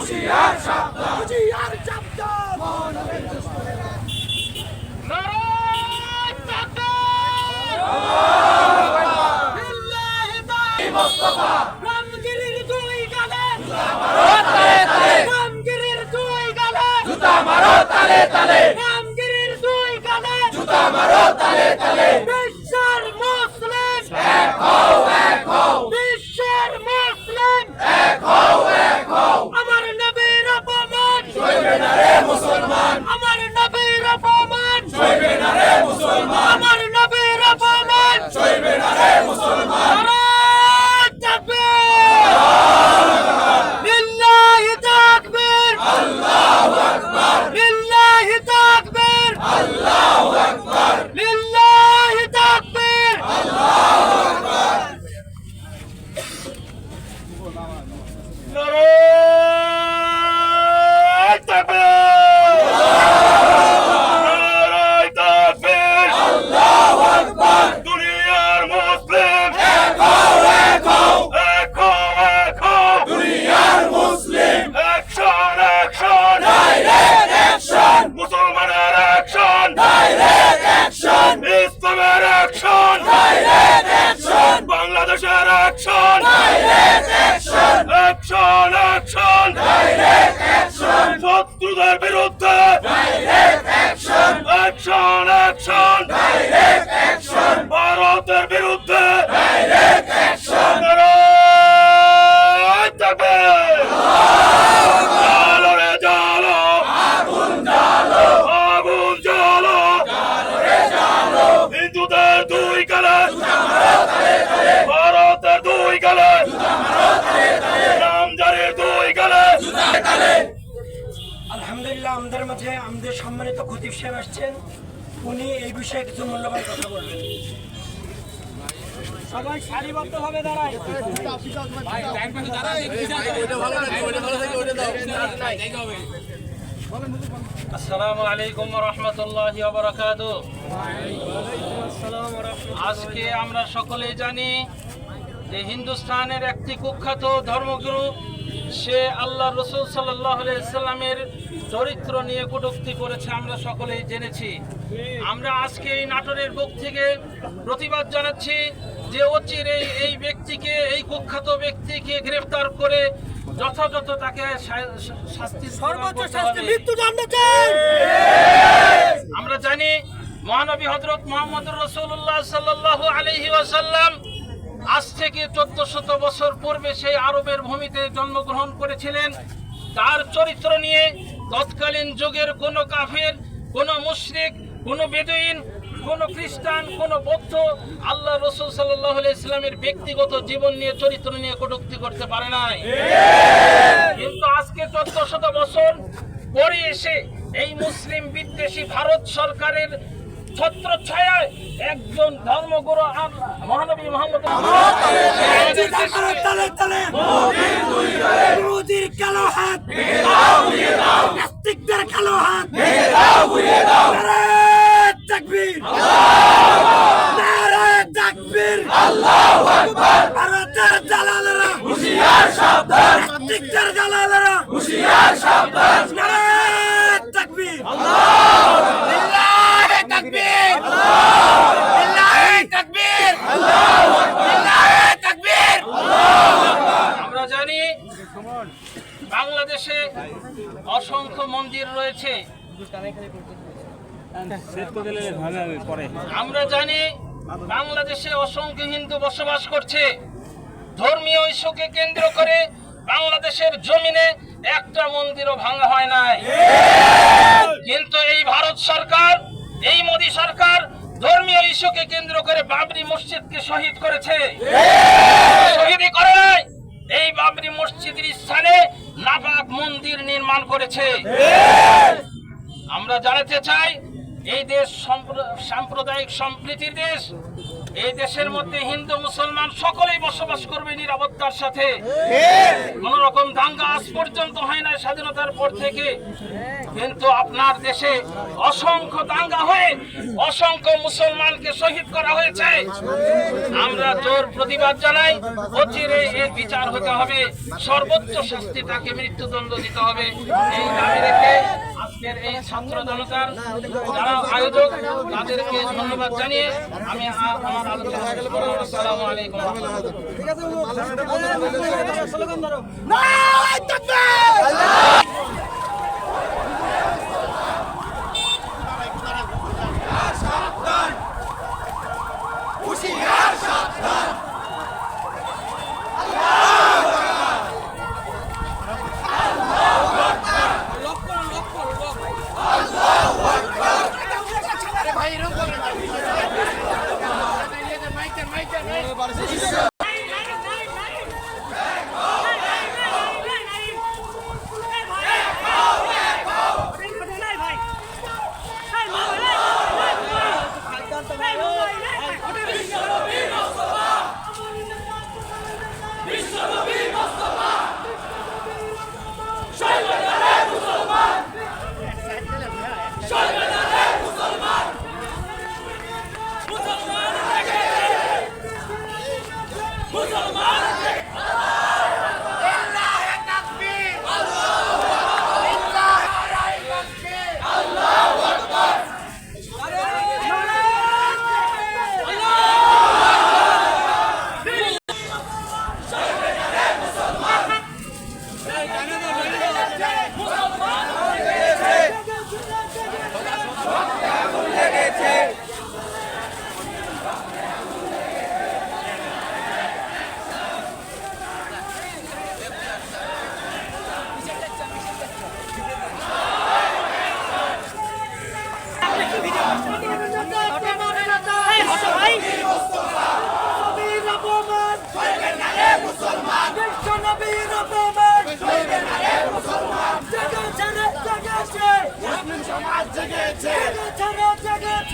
হুশিয়ার হুশিয়ার! মোস্তফা। রামগিরির দুই গালে। মারো তালে তালে। রামগিরির দুই গালে। জুতা মারো তালে তালে। রামগিরির দুই গালে। জুতা মারো তালে তালে। বিশ্বের মুসলিম। এক হও বিশ্বের মুসলিম এক হও এক হও আমার নবীর অপমান সইবে না রে মুসলমান আমার নবীর অপমান সইবে না রে মুসলমান আমার নবীর অপমান সইবে না রে মুসলমান নারায় তাকবীর! লিল্লাহি তাকবীর! লিল্লাহি তাকবীর! লিল্লাহি তাকবীর! নারায় তাকবীর! নারায় তাকবীর! দুনিয়ার মুসলিম এক হও এক হও এক হও, এক হও। দুনিয়ার মুসলিম অ্যাকশন অ্যাকশন ডাইরেক্ট অ্যাকশন মুসলমানের অ্যাকশন ডাইরেক্ট অ্যাকশন ইসলামের action direct action action direct action action action direct action শত্রুদের বিরুদ্ধে! Direct action action action direct action ভারতের বিরুদ্ধে! ডাইরেক্ট অ্যাকশন নারায় তাকবীর! সম্মানিত খতিব সাহেব আসছেন। উনি এই বিষয়ে কিছু মূল্যবান কথা বলবেন। আলাইকুম আজকে আমরা সকলেই জানি যে হিন্দুস্তানের একটি কুখ্যাত ধর্মগুরু, সে আল্লাহ রসুল সাল্লামের চরিত্র নিয়ে কটূক্তি করেছে আমরা সকলেই জেনেছি। আমরা আজকে এই নাটোরের বুক থেকে প্রতিবাদ জানাচ্ছি যে অচির এই এই ব্যক্তিকে এই কুখ্যাত ব্যক্তিকে গ্রেফতার করে যথাযথ তাকে শাস্তি সর্বোচ্চ শাস্তি মৃত্যুদণ্ড চাই! আমরা জানি মহানবী হজরত মোহাম্মদ রসুল্লাহ সাল্লাহ আলহি ওয়াসাল্লাম আজ থেকে চোদ্দ শত বছর পূর্বে সেই আরবের ভূমিতে জন্মগ্রহণ করেছিলেন। তার চরিত্র নিয়ে তৎকালীন যুগের কোন কাফের কোন মুশরিক কোন বেদুইন কোন খ্রিস্টান কোন বৌদ্ধ আল্লাহ রসুল সাল্লাহ ইসলামের ব্যক্তিগত জীবন নিয়ে চরিত্র নিয়ে কটূক্তি করতে পারে নাই। কিন্তু আজকে চোদ্দ শত বছর পরে এসে এই মুসলিম বিদ্বেষী ভারত সরকারের ছত্র ছায়ায় একজন ধর্মগুরু মহানবী মোহাম্মদ কালো হাত। নাস্তিকদের কালো হাত নারায় তাকবীর। নারায় তাকবীর। আল্লাহু আকবার। ভারতের দালালেরা হুশিয়ার সাবধান। নাস্তিকদের দালালেরা হুশিয়ার সাবধান নারায় তাকবীর লিল্লাহি তাকবীর লিল্লাহি তাকবীর লিল্লাহি তাকবীর আমরা জানি বাংলাদেশে অসংখ্য মন্দির রয়েছে। আমরা জানি বাংলাদেশে অসংখ্য হিন্দু বসবাস করছে। ধর্মীয় ইস্যুকে কেন্দ্র করে বাংলাদেশের জমিনে একটা মন্দিরও ভাঙা হয় নাই। কিন্তু এই ভারত সরকার, এই মোদী সরকার ধর্মীয় ইস্যুকে কেন্দ্র করে বাবরি মসজিদকে শহীদ করেছে শহীদই করে নাই এই বাবরি মসজিদের স্থানে নাপাক মন্দির করেছে। আমরা জানাতে চাই এই দেশ সম্প্র- সাম্প্রদায়িক সম্প্রীতির দেশ এই দেশের মধ্যে হিন্দু মুসলমান সকলেই বসবাস করবে নিরাপত্তার সাথে। কোন রকম দাঙ্গা আজ পর্যন্ত হয় না স্বাধীনতার পর থেকে। কিন্তু আপনার দেশে অসংখ্য দাঙ্গা হয়ে অসংখ্য মুসলমানকে শহীদ করা হয়েছে। আমরা জোর প্রতিবাদ জানাই অচিরে এর বিচার হতে হবে। সর্বোচ্চ শাস্তি তাকে মৃত্যুদণ্ড দিতে হবে। এই দাবি রেখে আজকের এই ছাত্র জনতার যারা আয়োজক তাদেরকে ধন্যবাদ জানিয়ে আমি আমার আলোচনা আসসালামু আলাইকুম সমাজ জেগেছে। জেগেছে